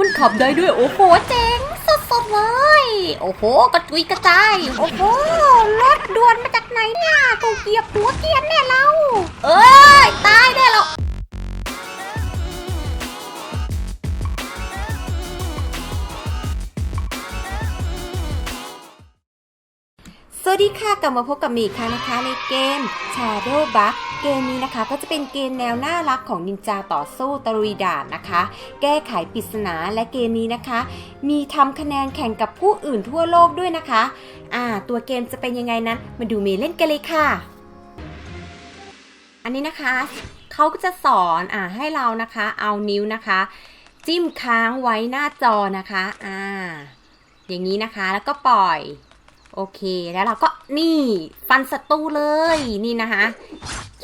มันขับได้ด้วยโอ้โหเจ๋งสุดๆเลย โอ้โหกระจุยกระจาย โอ้โหรถด่วนมาจากไหนเนี่ยถูกเหยียบหัวเกียร์แน่เรา เอ้ยตายแน่เราสวัสดีค่ะกลับมาพบกับมีอีกครั้งนะคะในเกม Shadow Bug เกมนี้นะคะก็จะเป็นเกมแนวน่ารักของนินจาต่อสู้ตะลุยด่านนะคะ แก้ไขปริศนาและเกมนี้นะคะ มีทำคะแนนแข่งกับผู้อื่นทั่วโลกด้วยนะคะอ่าตัวเกมจะเป็นยังไงนั้นมาดูเมเล่นกันเลยค่ะ อันนี้นะคะเขาก็จะสอนอ่าให้เรานะคะเอานิ้วนะคะ จิ้มค้างไว้หน้าจอนะคะอ่าอย่างนี้นะคะแล้วก็ปล่อยโอเคแล้วเราก็นี่ฟันศัตรูเลยนี่นะคะ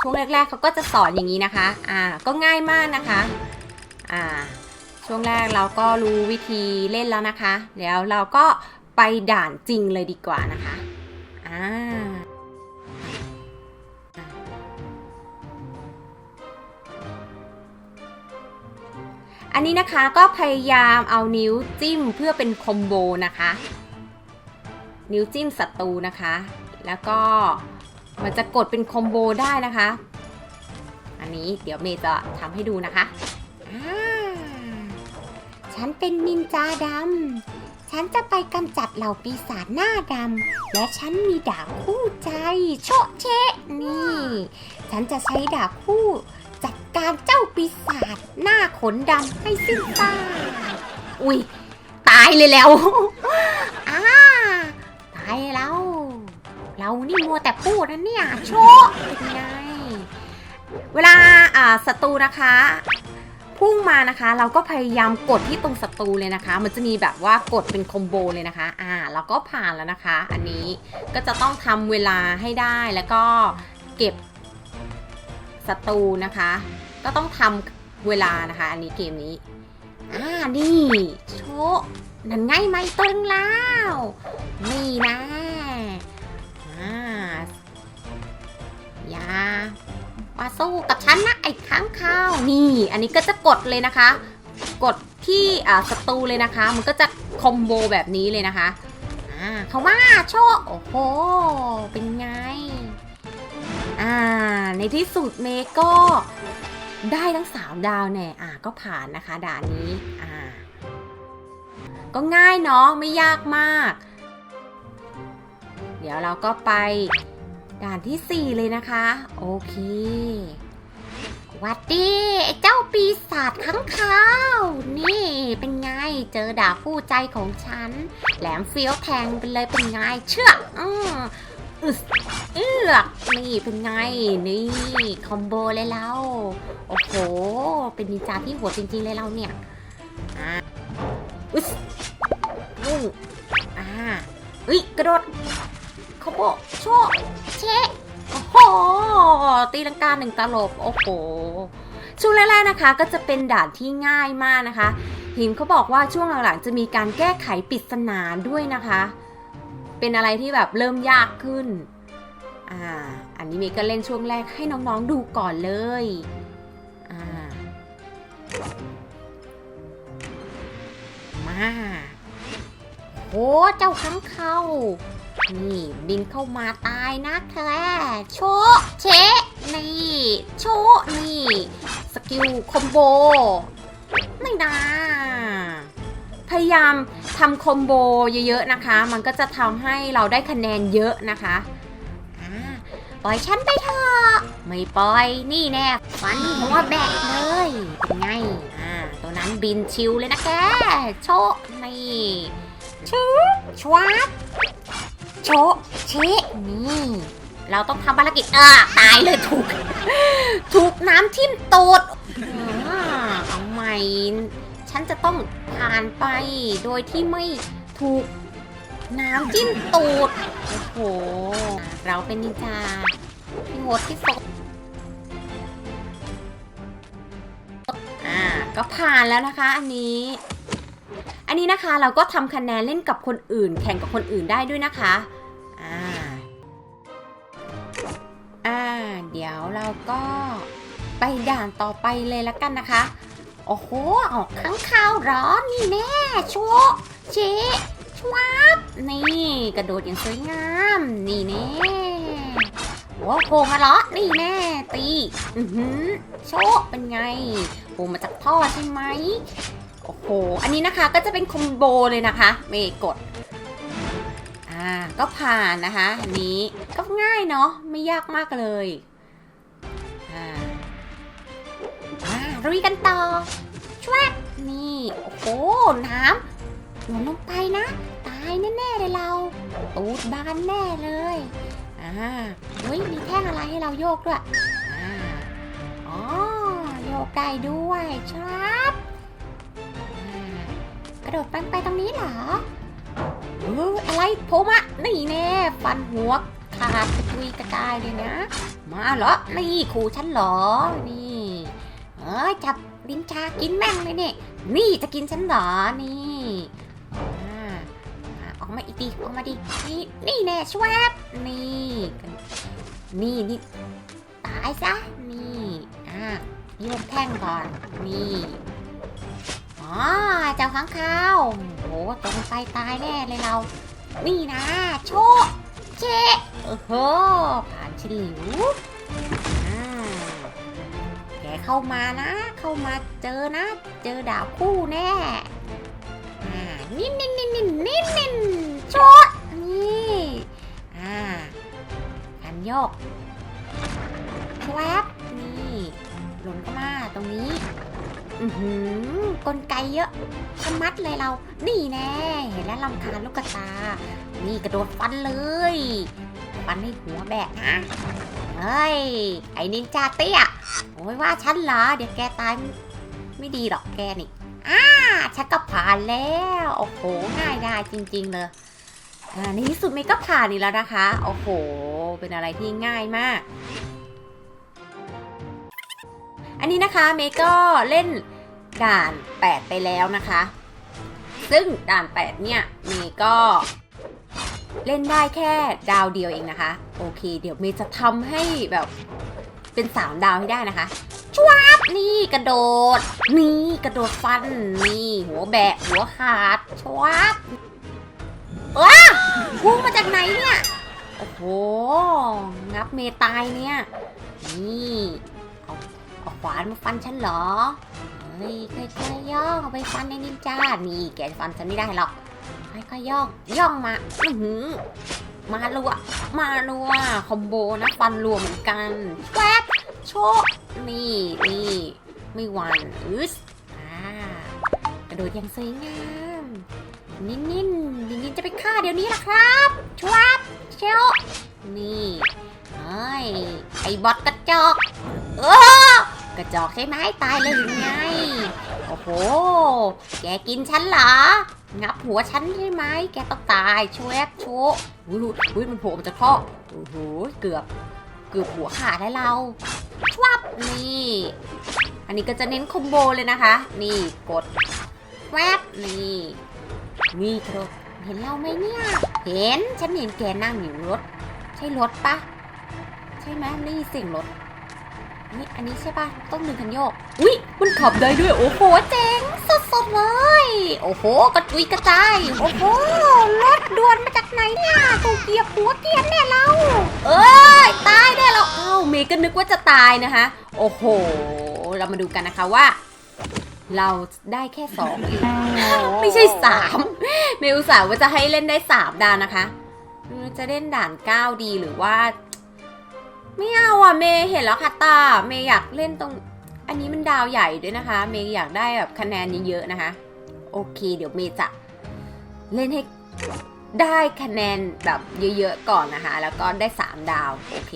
ช่วงแรกๆเขาก็จะสอนอย่างนี้นะคะ อ่า ก็ง่ายมากนะคะ อ่า ช่วงแรกเราก็รู้วิธีเล่นแล้วนะคะเดี๋ยวเราก็ไปด่านจริงเลยดีกว่านะคะ อ่าอันนี้นะคะก็พยายามเอานิ้วจิ้มเพื่อเป็นคอมโบนะคะ นิ้วจิ้มศัตรูนะคะ แล้วก็ มันจะกดเป็นคอมโบได้นะคะ อันนี้เดี๋ยวเมย์จะทำให้ดูนะคะ ฉันเป็นนินจาดำ ฉันจะไปกำจัดเหล่าปีศาจหน้าดำ และฉันมีดาบคู่ใจโชเชะนี่ ฉันจะใช้ดาบคู่จัดการเจ้าปีศาจหน้าขนดำให้สิ้นซากอุ้ยตายเลยแล้ว เรานี่มัวแต่พูดนะเนี่ยโชะเป็นไงเวลาอ่าศัตรูนะคะ พุ่งมานะคะ เราก็พยายามกดที่ตรงศัตรูเลยนะคะ มันจะมีแบบว่ากดเป็นคอมโบเลยนะคะ อ่าเราก็ผ่านแล้วนะคะ อันนี้ก็จะต้องทำเวลาให้ได้แล้วก็เก็บศัตรูนะคะ ก็ต้องทำเวลานะคะ อันนี้เกมนี้อ่านี่โชนั่นไงไม่ตึงแล้ว นี่นะ มาสู้กับฉันนะไอ้ค้างคาวนี่ อันนี้ก็จะกดเลยนะคะ กดที่อ่าศัตรูเลยนะคะ มันก็จะคอมโบแบบนี้เลยนะคะอ่าเขามาโชว์โอ้โห เป็นไง อ่า ในที่สุดเมก็ได้ทั้งสามดาวแน่อ่าก็ผ่านนะคะด่านนี้ อ่า ก็ง่ายเนาะไม่ยากมาก เดี๋ยวเราก็ไป ด่านที่ 4 เลยนะคะ โอเควัดดีไอ้เจ้าปีศาจข้างคาว นี่เป็นไงเจอดาบคู่ใจของฉัน แหลมเฟี้ยวแทงไปเลยเป็นไงเชื่อกอือเอือกนี่เป็นไง นี่คอมโบเลยเราโอ้โห เป็นนินจาที่โหดจริงๆเลยเราเนี่ยอ่าอึสปุ้งอ่าเอ้ยกระโดด เขาบอกโชว์เชะโอ้โห ตีลังกาหนึ่งตลบ โอ้โหช่วงแรกๆนะคะ ก็จะเป็นด่านที่ง่ายมากนะคะ หิมเขาบอกว่าช่วงหลังๆ จะมีการแก้ไขปริศนาด้วยนะคะ เป็นอะไรที่แบบเริ่มยากขึ้น อ่า อันนี้เมย์ก็เล่นช่วงแรกให้น้องๆดูก่อนเลย อ่า มาโหเจ้าค้างเข้า นี่บินเข้ามาตายนะแคลโชเชะนี่โชนี่ สกิลคอมโบ ไม่นะพยายามทำคอมโบเยอะๆนะคะ มันก็จะทำให้เราได้คะแนนเยอะนะคะปล่อยฉันไปเถอะไม่ปล่อย นี่แน่ฟันหัวแบกเลยเป็นไงอ่าตัวนั้นบินชิวเลยนะแก โชนี่ชืบชวับ โชะเชะนี่ เราต้องทำภารกิจเออตายเลยถูก ถูกน้ำทิ่มตูดอ่าเอาใหม่ ฉันจะต้องผ่านไปโดยที่ไม่ถูกน้ำจิ้มตูด โอ้โห เราเป็นนินจาที่โหดที่สุดอ่า ก็ผ่านแล้วนะคะอันนี้ อันนี้นะคะเราก็ทำคะแนนเล่นกับคนอื่น แข่งกับคนอื่นได้ด้วยนะคะ เดี๋ยวเราก็ไปด่านต่อไปเลยละกันนะคะ โอ้โห ออกข้างข้าวร้อนนี่แน่โชะเชชวับนี่กระโดดอย่างสวยงาม นี่แน่โอ้โผล่มาเหรอนี่แน่ตีอือหือโชเป็นไงโผล่มาจากท่อใช่ไหมโอ้โห อันนี้นะคะก็จะเป็นคอมโบเลยนะคะ เมย์กดอ่าก็ผ่านนะคะอันนี้ก็ง่ายเนาะไม่ยากมากเลย ลุยกันต่อชวบนี่ โอ้โห น้ำหล่นลงไปนะ ตายแน่ๆเลยเรา ตูดบานแน่เลย อ่าเฮ้ย มีแท่งอะไรให้เราโยกด้วย อ่า อ๋อ โยกได้ด้วยครับกระโดดไปไปตรงนี้เหรอเอออะไรโผล่มานี่แน่ฟันหัวขาดกระจุยกระจายเลยนะ มาเหรอ นี่ขู่ฉันเหรอ นี่ อ้ยจับดินชากินแม่งเลยเนี่ยนี่จะกินฉันเหรอนี่อ่าอ่าออกมาอีกดีออกมาดินี่นี่แน่ชวบนี่กันนี่นี่ตายซะนี่อ่าโยนแท่งก่อนนี่อ๋อเจ้าข้างคาวโหตรงไปตายแน่เลยเรา นี่นะโชคเจ๊เออโหผ่านฉลิว เข้ามานะ เข้ามาเจอนะ เจอดาวคู่แน่อ่านิ่นนิ่นนิ่นนิ่นนิ่นนิ่นชดนี่อ่าการโยกแวบนี่หล่นเข้ามาตรงนี้อือหือกลไกเยอะชะมัดเลยเรา นี่แน่เห็นแล้วลำคาญลูกกระตา นี่กระโดดฟันเลย ฟันให้หัวแบกนะ เฮ้ย ไอ้นินจาเตี้ย โอ้ยว่าฉันเหรอ เดี๋ยวแกตายไม่ไม่ดีหรอกแกนี่อ่าฉันก็ผ่านแล้ว โอ้โห ง่ายง่ายจริง ๆ เลยอ่าในที่สุดเมย์ก็ผ่านอีกแล้วนะคะ โอ้โห เป็นอะไรที่ง่ายมาก อันนี้นะคะเมย์ก็เล่นด่าน 8 ไปแล้วนะคะ ซึ่งด่าน 8 เนี่ยเมย์ก็ เล่นได้แค่ดาวเดียวเองนะคะ โอเค เดี๋ยวเมย์จะทำให้แบบเป็น3ดาวให้ได้นะคะชวบนี่กระโดด นี่กระโดดฟัน นี่ หัวแบะหัวขาดชวบว้าพุ่งมาจากไหนเนี่ย โอ้โห งับเมย์ตายเนี่ย นี่เอาขวานมาฟันฉันเหรอ เฮ้ยค่อยๆย่องเอาไปฟันในนินจา นี่แกฟันฉันไม่ได้หรอก ค่อยย่อง ย่องมาอือหือมาลัวมาลัวคอมโบนะฟันรัวเหมือนกันแวบโชกนี่นี่ไม่หวันอึสอ่ากระโดดอย่างสวยงามนิ่นๆนิ่นๆจะไปฆ่าเดี๋ยวนี้ล่ะครับชวบเชลนี่เฮ้ยไอ้บอทกระจอกเออกระจอกใช่ไหมตายเลยหรือไงโอ้โห แกกินฉันเหรอ งับหัวฉันใช่ไหม แกต้องตายชวบโชะอุ้ยอุ้ยมันโผล่มาจากท่อโอ้โหเกือบ เกือบหัวขาดให้เราชวับนี่ อันนี้ก็จะเน้นคอมโบเลยนะคะ นี่กดแวบนี่นี่กระโดดเห็นเราไหมเนี่ย เห็นฉันเห็นแกนั่งอยู่รถ ใช่รถปะใช่ไหมนี่เสียงรถนี่อันนี้ใช่ปะต้องดึงคันโยกอุ๊ยมันขับได้ด้วยโอ้โหเจ๋ เลย โอ้โห กระจุยกระจาย โอ้โห รถด่วนมาจากไหนเนี่ยถูเหยียบหัวเกียนแน่เรา เอ้ย ตายแน่เราเอ้าเมย์ก็นึกว่าจะตายนะคะ โอ้โห เรามาดูกันนะคะว่า เราได้แค่สองเองไม่ใช่สามเมย์อุตส่าห์ว่าจะให้เล่นได้สามดาวนะคะ จะเล่นด่านเก้าดีหรือว่า ไม่เอาอะเมย์เห็นแล้วค่ะตา เมย์อยากเล่นตรง อันนี้มันดาวใหญ่ด้วยนะคะ เมย์อยากได้แบบคะแนนเยอะๆนะคะ โอเค เดี๋ยวเมย์จะเล่นให้ได้คะแนนแบบเยอะๆก่อนนะคะ แล้วก็ได้สามดาว โอเค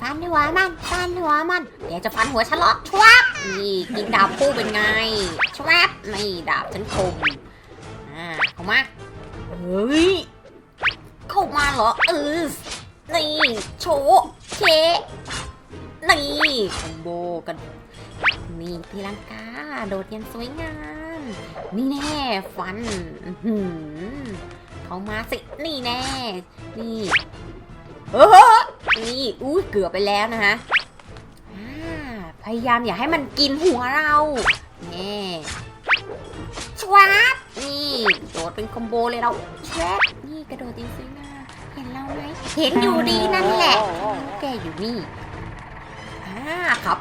ฟันหัวมัน ฟันหัวมัน เดี๋ยวจะฟันหัวฉลอดชวับนี่กินดาบคู่เป็นไงชวับนี่ดาบฉันคม อ่า เข้ามา เฮ้ย เข้ามาเหรอ เออ นี่ โชเชนี่คอมโบกัน นี่ทีลังกา โดดอยันสวยงาม นี่แน่ ฟันหือเขามาสิ นี่แน่ นี่เออนี่อุ้ยเกือบไปแล้วนะคะพยายามอย่าให้มันกินหัวเราแน่ชวับนี่โดดเป็นคอมโบเลยเราแชบนี่กระโดดดีซินะเห็นเราไหมเห็นอยู่ดีนั่นแหละ แกอยู่นี่อ่าครับ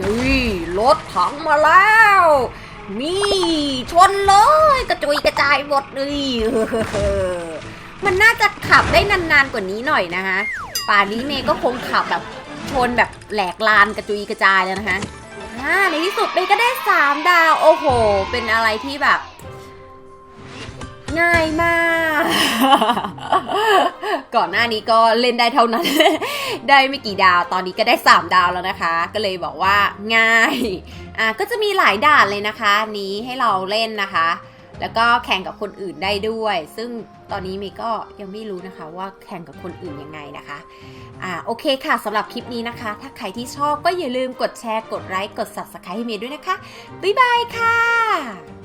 นี่ รถถังมาแล้ว นี่ชนเลยกระจุยกระจายหมดเลยมันน่าจะขับได้นานๆกว่านี้หน่อยนะคะป่านนี้เมย์ก็คงขับแบบชนแบบแหลกลานกระจุยกระจายแล้วนะคะอ่าในที่สุดเมย์ก็ได้สามดาว โอ้โห เป็นอะไรที่แบบ ง่ายมา ก่อนหน้านี้ก็เล่นได้เท่านั้น ได้ไม่กี่ดาว ตอนนี้ก็ได้ 3 ดาวแล้วนะคะ ก็เลยบอกว่าง่าย อะก็จะมีหลายด่านเลยนะคะนนี้ให้เราเล่นนะคะ แล้วก็แข่งกับคนอื่นได้ด้วย ซึ่งตอนนี้เมย์ก็ยังไม่รู้นะคะว่าแข่งกับคนอื่นยังไงนะคะ อ่าโอเคค่ะสำหรับคลิปนี้นะคะ ถ้าใครที่ชอบก็อย่าลืมกดแชร์ กดไลค์ กด subscribe ให้เมย์ด้วยนะคะ บ๊ายบายค่ะ